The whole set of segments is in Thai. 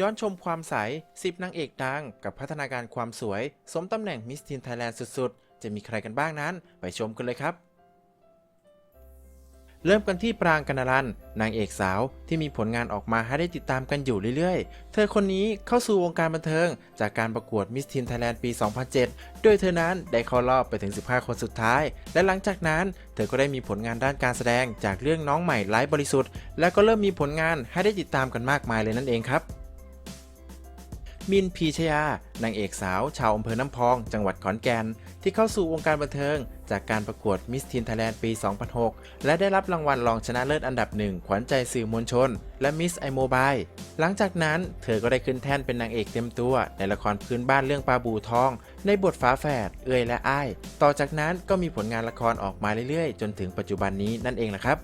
ย้อนชมความใส 10 นางเอกดัง กับพัฒนาการความสวย สมตำแหน่งมิสทีนไทยแลนด์สุดๆ จะมีใครกันบ้างนั้น ไปชมกันเลยครับ เริ่มกันที่ปรางกนนารัน นางเอกสาวที่มีผลงานออกมาให้ได้ติดตามกันอยู่เรื่อยๆ เธอคนนี้เข้าสู่วงการบันเทิง จากการประกวดมิสทีนไทยแลนด์ปี 2007 โดยเธอนั้นได้เข้ารอบไปถึง 15 คนสุดท้าย และหลังจากนั้น เธอก็ได้มีผลงานด้านการแสดงจากเรื่องน้องใหม่ไร้บริสุทธิ์ และก็เริ่มมีผลงานให้ได้ติดตามกันมากมายเลยนั่นเองครับ มินพีชยานางเอกสาว ชาวอำเภอน้ำพอง จังหวัดขอนแก่น ที่เข้าสู่วงการบันเทิง จากการประกวดมิสทีนไทยแลนด์ปี 2006 และได้รับรางวัลรองชนะเลิศอันดับหนึ่งขวัญใจสื่อมวลชน และมิสไอโมบายหลังจากนั้นเธอก็ได้ขึ้นแท่นเป็นนางเอกเต็มตัว ในละครพื้นบ้านเรื่องปลาบูทอง ในบทฝาแฝดเอื้อยและอ้าย ต่อจากนั้นก็มีผลงานละครออกมาเรื่อยๆ จนถึงปัจจุบันนี้นั่นเองแหละครับ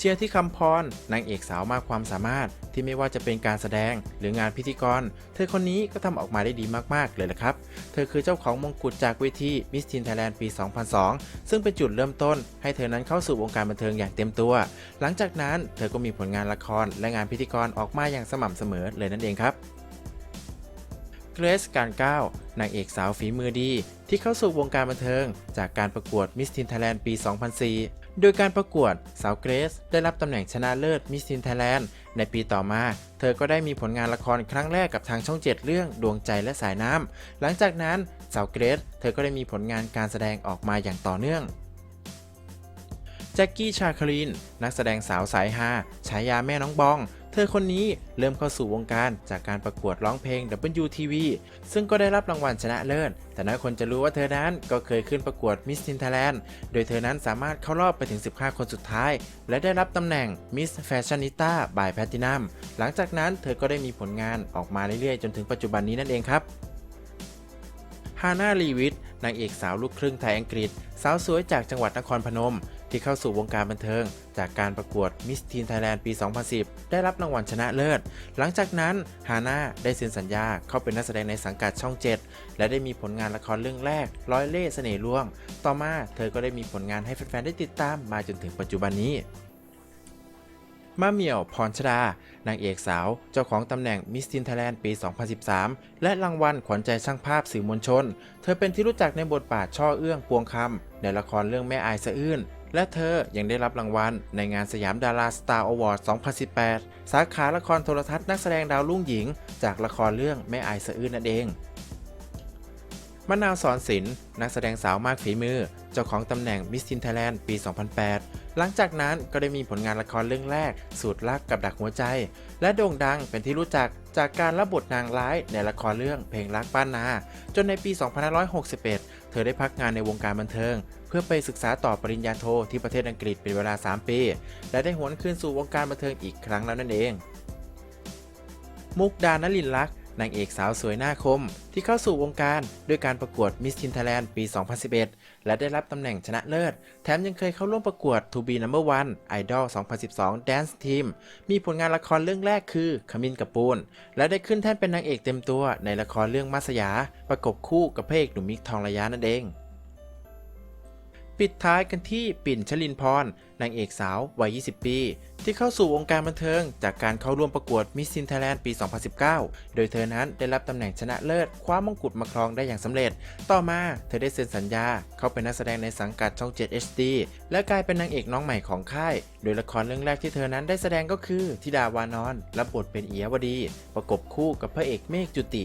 เชียร์ที่คำพรนางเอกสาวมากความสามารถที่ไม่ว่าจะเป็นการแสดงหรืองานพิธีกร เธอคนนี้ก็ทำออกมาได้ดีมากๆเลยละครับ เธอคือเจ้าของมงกุฎจากเวทีมิสทีนไทยแลนด์ปี 2002 ซึ่งเป็นจุดเริ่มต้น ให้เธอนั้นเข้าสู่วงการบันเทิงอย่างเต็มตัว หลังจากนั้นเธอก็มีผลงานละครและงานพิธีกรออกมาอย่างสม่ำเสมอเลยนั่นเองครับเกรซการก้าวนางเอกสาวฝีมือดี ที่เข้าสู่วงการบันเทิง จากการประกวดมิสทีนไทยแลนด์ปี 2004 โดยการประกวดสาวเกรซได้รับตำแหน่งชนะเลิศมิสซินไทยแลนด์ในปีต่อมา เธอก็ได้มีผลงานละครครั้งแรกกับทางช่อง 7 เรื่องดวงใจและสายน้ำหลังจากนั้นสาวเกรซเธอก็ได้มีผลงานการแสดงออกมาอย่างต่อเนื่อง แจ็คกี้ชาคลีน นักแสดงสาวสายฮาฉายาแม่น้องบอง เธอคนนี้เริ่มเข้าสู่วงการจากการประกวดร้องเพลง WTV ซึ่งก็ได้รับรางวัลชนะเลิศ แต่น้อยคนจะรู้ว่าเธอนั้นก็เคยขึ้นประกวด Miss Teen t h a i l a n โดยเธอนั้นสามารถเข้ารอบไปถึง 15 คนสุดท้าย และได้รับตำแหน่ง Miss Fashionista by Platinum หลังจากนั้นเธอก็ได้มีผลงานออกมาเรื่อยๆ จนถึงปัจจุบันนี้นั่นเองครับฮาน่าลีวิท นางเอกสาวลูกครึ่งไทยอังกฤษ สาวสวยจากจังหวัดนครพนม ที่เข้าสู่วงการบันเทิง จากการประกวดมิสทีนไทยแลนด์ปี 2010 ได้รับรางวัลชนะเลิศ หลังจากนั้นฮาน่าได้เซ็นสัญญาเข้าเป็นนักแสดงในสังกัดช่อง 7 และได้มีผลงานละครเรื่องแรก ร้อยเล่ห์เสน่ห์ล่วง ต่อมาเธอก็ได้มีผลงานให้แฟนๆได้ติดตามมาจนถึงปัจจุบันนี้ มาเหมี่ยวพรชดา นางเอกสาว เจ้าของตำแหน่งมิส t ินไทยแลนด์ปี 2013 และรางวัลขวัญใจช่างภาพสื่อมวลชน เธอเป็นที่รู้จักในบทบาทช่อเอื้องปวงคำในละครเรื่องแม่อายสะอื้นและเธอยังได้รับรางวัลในงานสยามดาราสตาร์อวอร์ด 2018 สาขาละครโทรทัศน์นักแสดงดาวรุ่งหญิง จากละครเรื่องแม่อายสะอื้นนั่นเองมะนาวสอนศิลป์นักแสดงสาวมากฝีมือ เจ้าของตำแหน่งมิส s ินไทยแลนด์ปี 2008 หลังจากนั้นก็ได้มีผลงานละครเรื่องแรก สูตรรักกับดักหัวใจ และโด่งดังเป็นที่รู้จักจากการรับบทนางร้ายในละครเรื่องเพลงรักบ้านนา จนในปี 2561 เธอได้พักงานในวงการบันเทิง เพื่อไปศึกษาต่อปริญญาโทที่ประเทศอังกฤษเป็นเวลา 3 ปี และได้หวนคืนสู่วงการบันเทิงอีกครั้งแล้วนั่นเอง มุกดานลินลักษ นางเอกสาวสวยหน้าคม ที่เข้าสู่วงการด้วยการประกวดมิสทินไทยแลนด์ปี 2011 และได้รับตำแหน่งชนะเลิศ แถมยังเคยเข้าร่วมประกวด To Be Number One Idol 2012 Dance Team มีผลงานละครเรื่องแรกคือขมิ้นกับปูน และได้ขึ้นแท่นเป็นนางเอกเต็มตัวในละครเรื่องมัสยา ประกบคู่กับพระเอกหนุ่มมิกทองระยะนั่นเอง ปิดท้ายกันที่ปิ่นชลินพรนางเอกสาววัย 20 ปี ที่เข้าสู่วงการบันเทิง จากการเข้าร่วมประกวดมิส s ินไทยแลนด์ปี 2019 โดยเธอนั้นได้รับตำแหน่งชนะเลิศคว้ามงกุฎมาครองได้อย่างสำเร็จ ต่อมาเธอได้เซ็นสัญญา เข้าเป็นนักแสดงในสังกัดช่อง 7 HD และกลายเป็นนางเอกน้องใหม่ของค่าย โดยละครเรื่องแรกที่เธอนั้นได้แสดงก็คือธิดาวานอนรับบทเป็นเอียวดี ประกบคู่กับพระเอกเมฆจุติ